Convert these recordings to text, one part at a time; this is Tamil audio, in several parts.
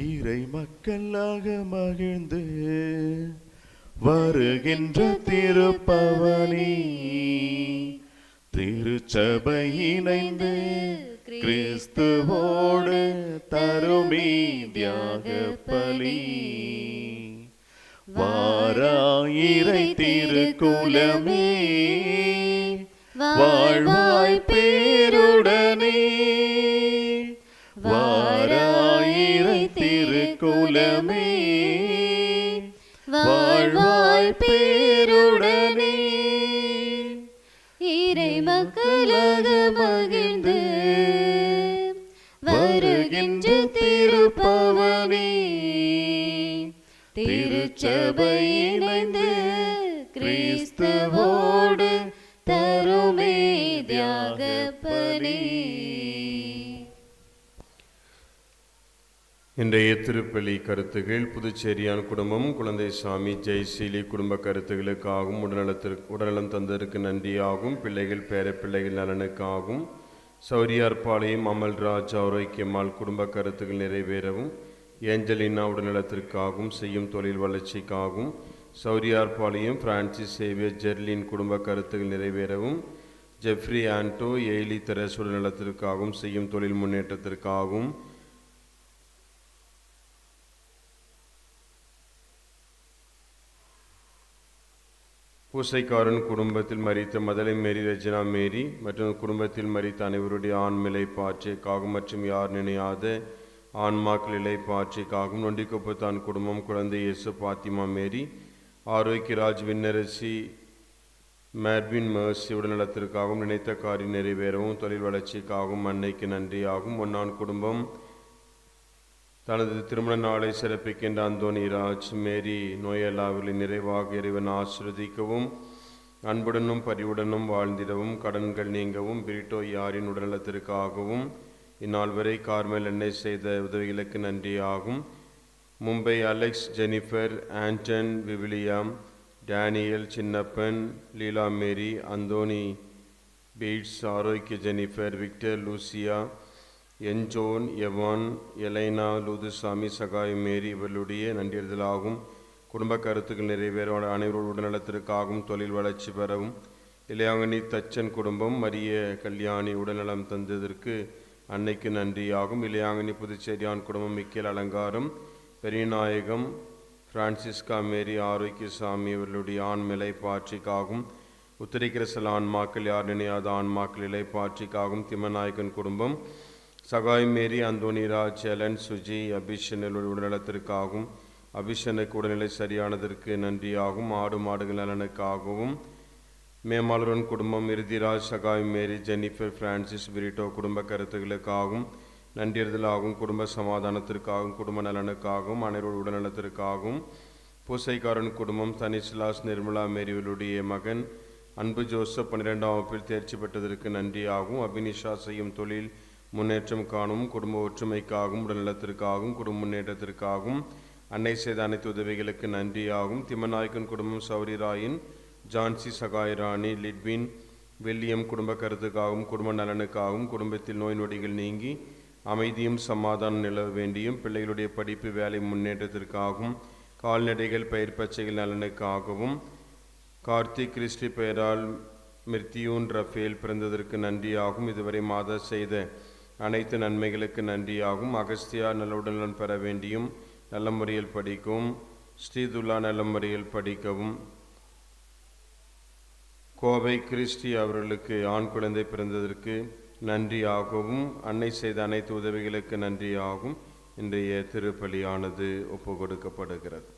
இறை மக்களாக மகிழ்ந்து வருகின்ற திருப்பவனி. திருச்சபை இணைந்து கிறிஸ்துவோடு தருமீ தியாக பலி வாராயிரை திருக்குலமே வாழ்வா திருக்குலமே வாழ்வாய் பேருடனே. இறை மக்களாக மகிழ்ந்து வருகின்ற திருப்பவனே. திருச்சபை இன்றைய திருப்பலி கருத்துகள் புதுச்சேரியான் குடும்பம் குழந்தை சாமி ஜெய்சீலி குடும்ப கருத்துகளுக்காகவும் உடல்நலத்திற்கு உடல்நலம் தந்ததற்கு நன்றியாகும் பிள்ளைகள் பேர பிள்ளைகள் நலனுக்காகவும் சௌரியார்பாளையம் அமல்ராஜ் ஆரோக்கியம்மாள் குடும்ப கருத்துகள் நிறைவேறவும் ஏஞ்சலினா உடல்நலத்திற்காகவும் செய்யும் தொழில் வளர்ச்சிக்காகவும் சௌரியார்பாளையம் பிரான்சிஸ் சேவியர் ஜெர்லின் குடும்ப கருத்துகள் நிறைவேறவும் ஜெஃப்ரி ஆண்டோ எய்லி தெரஸ் உடல்நலத்திற்காகவும் செய்யும் தொழில் முன்னேற்றத்திற்காகவும் பூசைக்காரன் குடும்பத்தில் மறித்த மதலை மேரி ரஜினா மேரி மற்றும் குடும்பத்தில் மறித்த அனைவருடைய ஆண்மிலை பாற்றிக்காகவும் மற்றும் யார் நினையாத ஆன்மாக்கள் இலை பாற்றிக்காகவும் நொண்டிக்குப்பத்தான் குடும்பம் குழந்தை Yesu Fatima Mary Arokiaraj Vinnarasi Mervin Mercy உடல்நலத்திற்காகவும் நினைத்த காரியம் நிறைவேறவும் தொழில் வளர்ச்சிக்காகவும் அன்னைக்கு நன்றியாகும் ஒன்னான் குடும்பம் தனது திருமண நாளை சிறப்பிக்கின்ற அந்தோனி ராஜ் மேரி நோயல்லாவிலின் நிறைவாக இறைவன் ஆசிர்வதிக்கவும் அன்புடனும் பரிவுடனும் வாழ்ந்திடவும் கடன்கள் நீங்கவும் பிரிட்டோ யாரின் உடல்நலத்திற்காகவும் இந்நாள் வரை கார்மேல் எண்ணெய் செய்த உதவிகளுக்கு நன்றியாகும். மும்பை அலெக்ஸ் ஜெனிஃபர் ஆண்டன் விவிலியம் Daniel Chinnappan Leela Mary Anthony beads Arokia Jennifer Victor Lucia என்ஜோன் Evan Elaina Lourdusamy Sagai Mary இவர்களுடைய நன்றியறிதலாகும். குடும்ப கருத்துக்கள் நிறைவேற அனைவரோட உடல்நலத்திற்காகவும் தொழில் வளர்ச்சி பெறவும். இளையாங்கனி தச்சன் குடும்பம் மரிய கல்யாணி உடல்நலம் தந்ததற்கு அன்னைக்கு நன்றியாகும். இளையாங்கனி புதுச்சேரியான் குடும்பம் மிக்கேல் அலங்காரம். பெரியநாயகம் பிரான்சிஸ்கா மேரி ஆரோக்கியசாமி இவர்களுடைய ஆண்மிலை பாற்றிக்காகும் உத்தரிக்கிற சில ஆன்மாக்கள் யார் நினையாத ஆன்மாக்கள் இலை பாட்சிக்காகும் திம்மநாயக்கன் குடும்பம் சகாய் மேரி அந்தோனிரா எலன் சுஜி அபிஷன் உடல்நலத்திற்காகவும் அபிஷனுக்கு உடல்நிலை சரியானதற்கு நன்றியாகும் ஆடு மாடுகள் நலனுக்காகவும் மேமாளரன் குடும்பம் Iruthiraj Sagai Mary Jennifer Francis Britto குடும்ப கருத்துக்களுக்காகவும் நன்றியறிதலாகவும் குடும்ப சமாதானத்திற்காகவும் குடும்ப நலனுக்காகவும் அனைவரோட உடல்நலத்திற்காகவும் பூசைக்காரன் குடும்பம் தனிஸ்லாஸ் நிர்மலா மேரிவலுடைய மகன் அன்பு ஜோசப் பன்னிரெண்டாம் வகுப்பில் தேர்ச்சி பெற்றதற்கு நன்றியாகவும் அபினிஷா செய்யும் தொழில் முன்னேற்றம் காணும் குடும்ப ஒற்றுமைக்காகவும் உடல்நலத்திற்காகவும் குடும்ப முன்னேற்றத்திற்காகவும் அன்னை செய்த அனைத்து உதவிகளுக்கு நன்றியாகும். திம்மநாயக்கன் குடும்பம் சௌரிராயின் ஜான்சி சகாயராணி லிட்வின் வில்லியம் குடும்ப கருத்துக்காகவும் குடும்ப நலனுக்காகவும் குடும்பத்தில் நோய் நொடிகள் நீங்கி அமைதியும் சமாதானம் நிலவ வேண்டியும் பிள்ளைகளுடைய படிப்பு வேலை முன்னேற்றத்திற்காகவும் கால்நடைகள் பயிர் பச்சைகள் நலனுக்காகவும் கார்த்திக் கிறிஸ்டி பெயரால் மிர்த்தியூன் ரஃபேல் பிறந்ததற்கு நன்றியாகும். இதுவரை மாதா செய்த அனைத்து நன்மைகளுக்கு நன்றியாகும். அகஸ்தியா நல்லுடலன் பெற வேண்டியும் நல்ல முறையில் படிக்கவும் ஸ்ரீதுல்லா நல்ல முறையில் படிக்கவும். கோவை கிறிஸ்டி அவர்களுக்கு ஆண் குழந்தை பிறந்ததற்கு நன்றியாகவும். அன்னை செய்த அனைத்து உதவிகளுக்கு நன்றியாகும். இன்றைய திருப்பலியானது ஒப்பு கொடுக்கப்படுகிறது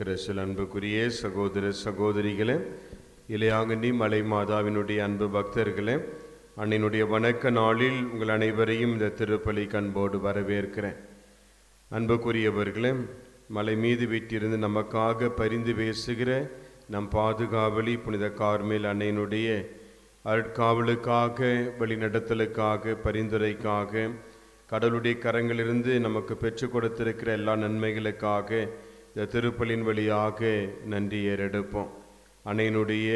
கிறிஸ்துவில் அன்புக்குரிய சகோதர சகோதரிகளே இளையாங்கண்ணி மலை மாதாவினுடைய அன்பு பக்தர்களே அன்னினுடைய வணக்க நாளில் உங்கள் அனைவரையும் இந்த திருப்பலி கண்போடு வரவேற்கிறேன். அன்புக்குரியவர்களே மலை மீது வீட்டிலிருந்து நமக்காக பரிந்து பேசுகிற நம் பாதுகாவலி புனித கார்மேல் அன்னையினுடைய அருட்காவலுக்காக வழிநடத்தலுக்காக பரிந்துரைக்காக கடவுளுடைய கரங்களிலிருந்து நமக்கு பெற்றுக் கொடுத்திருக்கிற எல்லா நன்மைகளுக்காக இந்த திருப்பலின் வழியாக நன்றி ஏறெடுப்போம். அன்னையினுடைய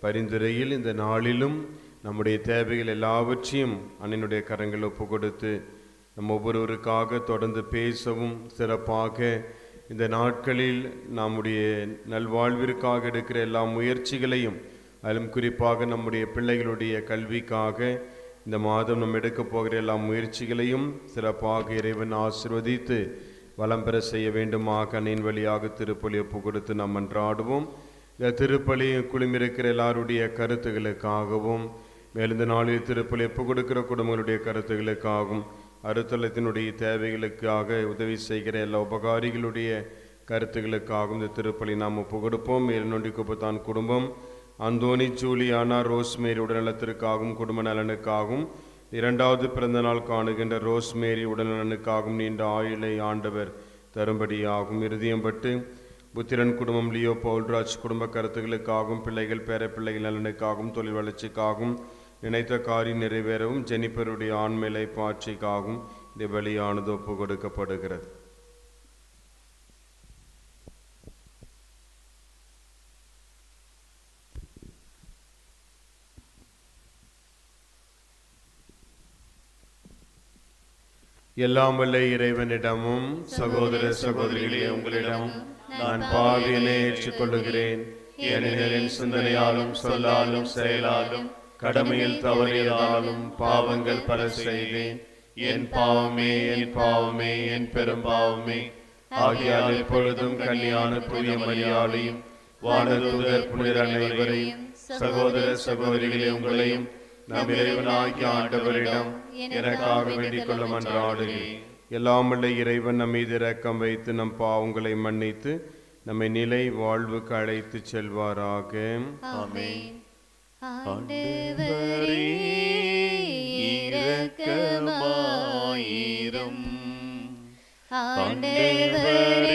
பரிந்துரையில் இந்த நாளிலும் நம்முடைய தேவைகள் எல்லாவற்றையும் அன்னையினுடைய கரங்கள் ஒப்பு கொடுத்து நம் ஒவ்வொருவருக்காக தொடர்ந்து பேசவும் சிறப்பாக இந்த நாட்களில் நம்முடைய நல்வாழ்விற்காக எடுக்கிற எல்லா முயற்சிகளையும் அதிலும் குறிப்பாக நம்முடைய பிள்ளைகளுடைய கல்விக்காக இந்த மாதம் நம்ம எடுக்கப் போகிற எல்லா முயற்சிகளையும் சிறப்பாக இறைவன் ஆசிர்வதித்து வளம் பெற செய்ய வேண்டுமாக அன்னையின் வழியாக திருப்பலி ஒப்பு கொடுத்து நாம் அன்றாடுவோம் இந்த திருப்பலி குழுமிருக்கிற எல்லாருடைய கருத்துகளுக்காகவும் மேலும் இந்த நாளில் திருப்பலி ஒப்பு கொடுக்கிற குடும்பங்களுடைய கருத்துகளுக்காகவும் அருத்தலத்தினுடைய தேவைகளுக்காக உதவி செய்கிற எல்லா உபகாரிகளுடைய கருத்துகளுக்காகவும் இந்த திருப்பலி நாம் ஒப்பு கொடுப்போம் மேல்நொண்டி குப்பத்தான் குடும்பம் அந்தோனி ஜூலியானா ரோஸ்மேரி உடல்நலத்திற்காகவும் குடும்ப நலனுக்காகவும் இரண்டாவது பிறந்தநாள் காணுகின்ற ரோஸ்மேரி உடல்நலனுக்காகும் நீண்ட ஆயுளை ஆண்டவர் தரும்படியாகும். இறுதியம்பட்டு புத்திரன் குடும்பம் லியோ பவுல்ராஜ் குடும்ப கருத்துகளுக்காகவும் பிள்ளைகள் பேர பிள்ளைகள் நலனுக்காகவும் தொழில் வளர்ச்சிக்காகவும் நினைத்த காரியம் நிறைவேறவும் ஜெனிப்பருடைய ஆண்மையிலை பாட்சிக்காகவும் இந்த வெளியானது ஒப்பு கொடுக்கப்படுகிறது எல்லாம் வல்ல இறைவனிடமும் சகோதர சகோதரிகளே உங்களிடமும் நான் பாவியனை ஏற்றுக்கொள்ளுகிறேன். ஏனெனில் சிந்தனையாலும் சொல்லாலும் செயலாலும் கடமையில் தவறியதாலும் பாவங்கள் பல செய்தேன் என் பாவமே என் பாவமே என் பெரும் பாவமே. ஆகியால் எப்பொழுதும் கன்னியான புதிய மரியாதையும் வானதூதர் புனிதர் அனைவரையும் சகோதர சகோதரிகளே உங்களையும் நம் இறைவனாகிய ஆண்டவரிடம் எனக்காக வேண்டிக் கொள்ள மன்றாடுகிறேன் எல்லாம் வல்ல இறைவன் நம் மீது இரக்கம் வைத்து நம் பாவங்களை மன்னித்து நம்மை நிலை வாழ்வுக்கு அழைத்து செல்வாராக. ஆமென். ஆண்டவரே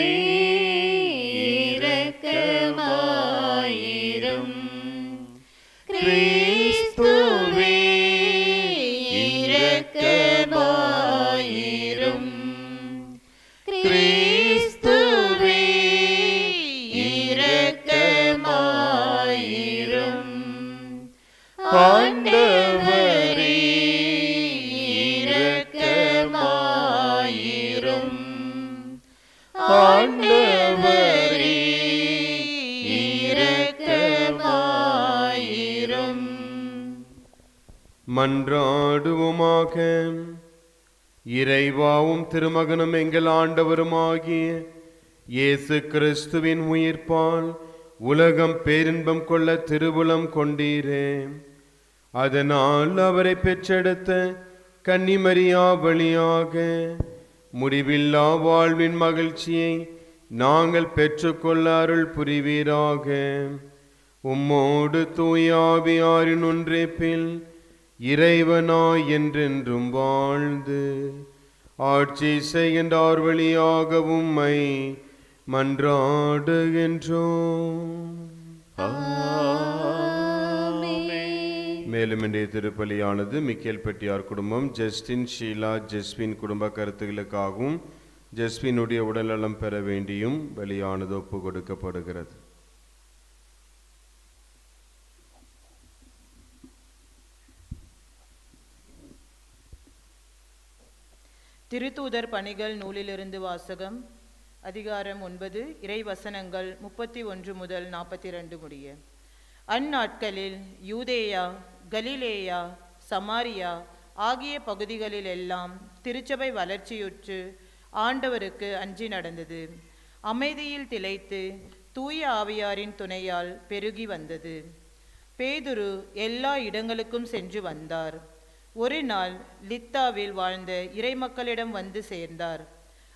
மன்றாடுவோமாக. இறைவாவும் திருமகனும் எங்கள் ஆண்டவருமாகிய இயேசு கிறிஸ்துவின் உயிர்ப்பால் உலகம் பேரின்பம் கொள்ள திருவுளம் கொண்டீரே. அதனால் அவரை பெற்றெடுத்த கன்னிமரியா வழியாக முடிவில்லா வாழ்வின் மகிழ்ச்சியை நாங்கள் பெற்றுக்கொள்ள அருள் புரிவீராக. உம்மோடு தூயாவியாரின் ஒன்றேப்பில் இறைவனாய் என்றென்றும் வாழ்ந்து ஆட்சி செய்கின்றார் வழியாக உம்மை மன்றாடுகின்றோம். மேலும் இன்றைய திருப்பலியானது மிக்கேல் பெட்டியார் குடும்பம் ஜஸ்டின் ஷீலா ஜஸ்வின் குடும்ப கருத்துகளுக்காகவும் ஜஸ்வினுடைய உடல்நலம் பெற வேண்டியும் வெளியானது ஒப்பு கொடுக்கப்படுகிறது. திருத்தூதர் பணிகள் நூலிலிருந்து வாசகம் அதிகாரம் ஒன்பது இறைவசனங்கள் முப்பத்தி ஒன்று முதல் நாற்பத்தி ரெண்டு முடிய. அந்நாட்களில் யூதேயா கலிலேயா சமாரியா ஆகிய பகுதிகளிலெல்லாம் திருச்சபை வளர்ச்சியுற்று ஆண்டவருக்கு அஞ்சி நடந்தது. அமைதியில் திளைத்து தூய ஆவியாரின் துணையால் பெருகி வந்தது. பேதுரு எல்லா இடங்களுக்கும் சென்று வந்தார். ஒரு நாள் லித்தாவில் வாழ்ந்த இறைமக்களிடம் வந்து சேர்ந்தார்.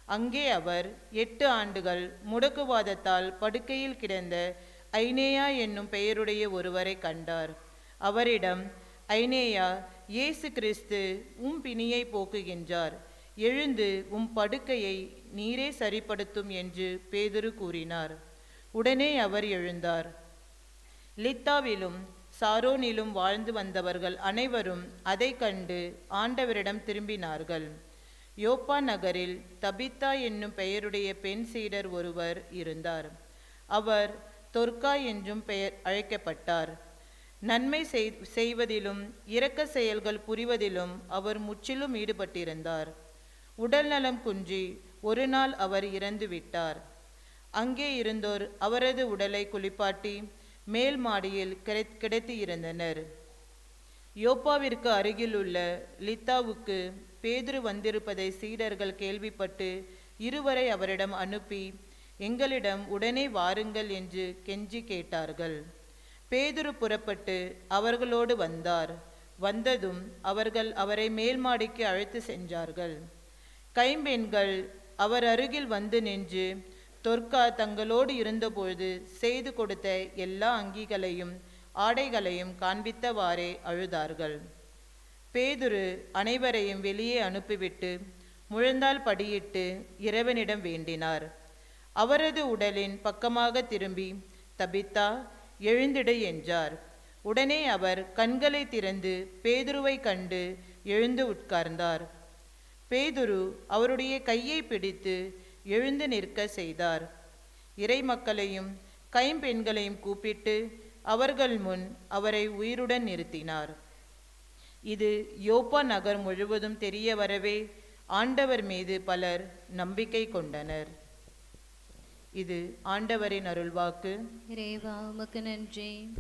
அங்கே அவர் எட்டு ஆண்டுகள் முடக்குவாதத்தால் படுக்கையில் கிடந்த ஐனேயா என்னும் பெயருடைய ஒருவரை கண்டார். அவரிடம் ஐனேயா இயேசு கிறிஸ்து உம் பிணியை போக்குகின்றார். எழுந்து உம் படுக்கையை நீரே சரிப்படுத்தும் என்று பேதுரு கூறினார். உடனே அவர் எழுந்தார். லித்தாவிலும் சாரோனிலும் வாழ்ந்து வந்தவர்கள் அனைவரும் அதை கண்டு ஆண்டவரிடம் திரும்பினார்கள். யோப்பா நகரில் தபித்தா என்னும் பெயருடைய பெண் சீடர் ஒருவர் இருந்தார். அவர் தொர்க்கா என்றும் பெயர் அழைக்கப்பட்டார். நன்மை செய்வதிலும் இரக்க செயல்கள் புரிவதிலும் அவர் முற்றிலும் ஈடுபட்டிருந்தார். உடல்நலம் குன்றி ஒரு நாள் அவர் இறந்து விட்டார் அங்கே இருந்தோர் அவரது உடலை குளிப்பாட்டி மேல் மாடியில் கிடை கிடைத்து இருந்தனர் யோப்பாவிற்கு அருகிலுள்ள லித்தாவுக்கு பேதுரு வந்திருப்பதை சீடர்கள் கேள்விப்பட்டு இருவரை அவரிடம் அனுப்பி எங்களிடம் உடனே வாருங்கள் என்று கெஞ்சி கேட்டார்கள். பேதுரு புறப்பட்டு அவர்களோடு வந்தார். வந்ததும் அவர்கள் அவரை மேல் மாடிக்கு அழைத்து சென்றார்கள். கைம்பெண்கள் அவர் அருகில் வந்து நின்று தொர்க்கா தங்களோடு இருந்தபொழுது செய்து கொடுத்த எல்லா அங்கிகளையும் ஆடைகளையும் காண்பித்தவாறே அழுதார்கள். பேதுரு அனைவரையும் வெளியே அனுப்பிவிட்டு முழந்தால் படியிட்டு இறைவனிடம் வேண்டினார். அவரது உடலின் பக்கமாக திரும்பி தபித்தா எழுந்திடு என்றார். உடனே அவர் கண்களை திறந்து பேதுருவை கண்டு எழுந்து உட்கார்ந்தார். பேதுரு அவருடைய கையை பிடித்து எழுந்து நிற்க செய்தார். இறை மக்களையும் கைம்பெண்களையும் கூப்பிட்டு அவர்கள் முன் அவரை உயிருடன் நிறுத்தினார். இது யோப்பா நகர் முழுவதும் தெரிய வரவே ஆண்டவர் மீது பலர் நம்பிக்கை கொண்டனர். இது ஆண்டவரின் அருள்வாக்கு. இறைவா உமக்கு நன்றி.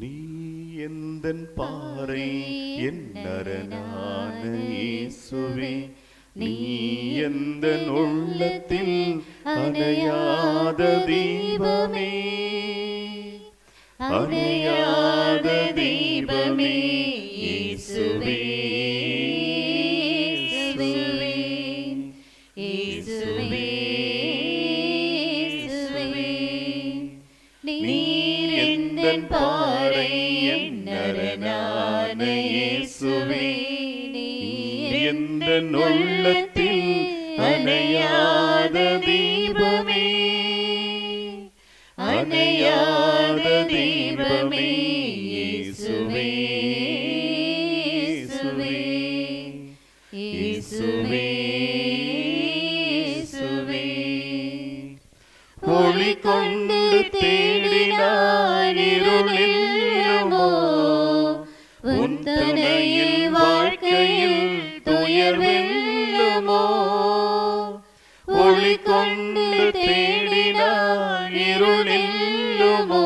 நீ எந்தன் பாறை என் நரனான இயேசுவே நீ எந்தன் உள்ளத்தில் அணையாத தீபமே. அணையாத தீபமே. இயேசுவே. உள்ளத்தில் அணையாத தீபமே. அணையாத தீபமே இயேசுவே இயேசுவே. இயேசுவே இயேசுவே. ஒளி கொண்டு தேடினார் செல்லுமோ? ஒளி கொண்டு தேடினார் இருளில்லுமோ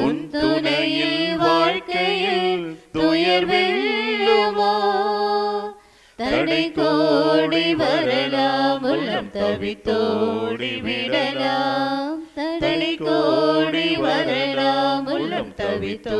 உன் துணையில் வாழ்க்கையில் துயர் வெல்லுமோ தடை கோடி வரலாம் உள்ளம் தவித்தோடி விடலாம். தடை கோடி வரலாம் உள்ளம் தவித்தோ